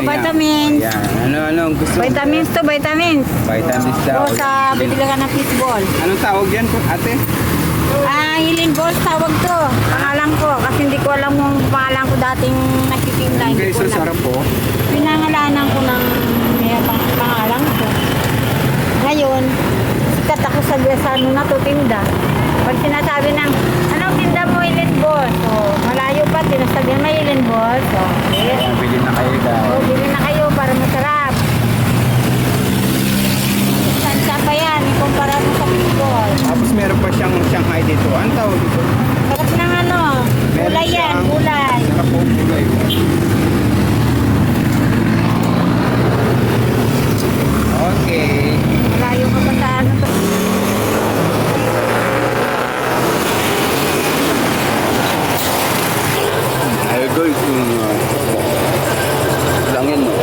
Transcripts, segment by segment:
Vitamins. Yan. Ano, ano, ang gusto? Vitamins to, vitamins. Vitamins daw. O sa bibili ka ng fishball. Anong tawag yan ate? Ah, Hilin Balls tawag to. Pangalan ko. Kasi hindi ko alam yung pangalan ko dating nagtitinda. Hindi Guys, ko so alam. sarap po. Pinangalanan ko ng may pang pangalan ko. Ngayon, sikat ako sa sa ano na to tinda. Pag sinasabi ng, anong tinda mo, Hilin Balls? O, malayo pa, tinasabi may Hilin Balls. O, okay. Na kayo guys. O, bili na kayo para masarap. Sansa pa yan, ikumpara mo sa fishball. Tapos meron pa siyang Shanghai dito. Ano tawag dito? Sarap ng ano, Meron gulay yan, siyang- gulay. Sarap po gulay. Okay. Malayo ka pa sa ano to. Ay, guys, yung... Uh, langin mo.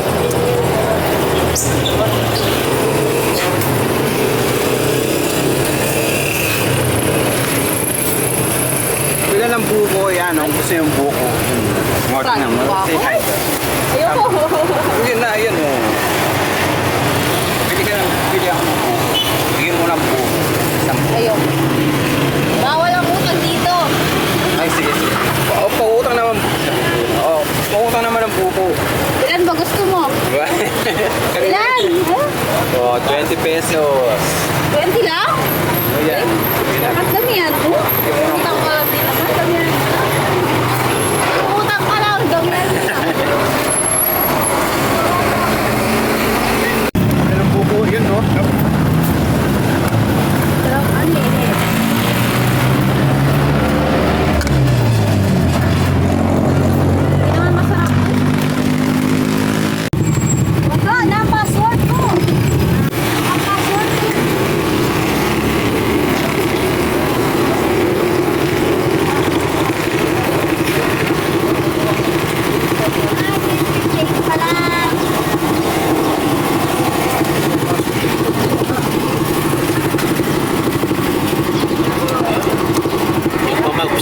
Pila ng buko yan. Ang gusto yung buko. Mark na mo. Say hi. Ayoko. Yun na, yun oh. Pili ka ng pili ako ng buko. Bigyan mo ng buko. Isang buko. Ayoko. Bawal ang utang dito. Ay, sige, sige. Oo, pautang naman. Oo, pautang naman ng buko. Ilan ba gusto mo? Ilan? Oh, 20 pesos. 20 lang?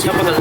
能不能？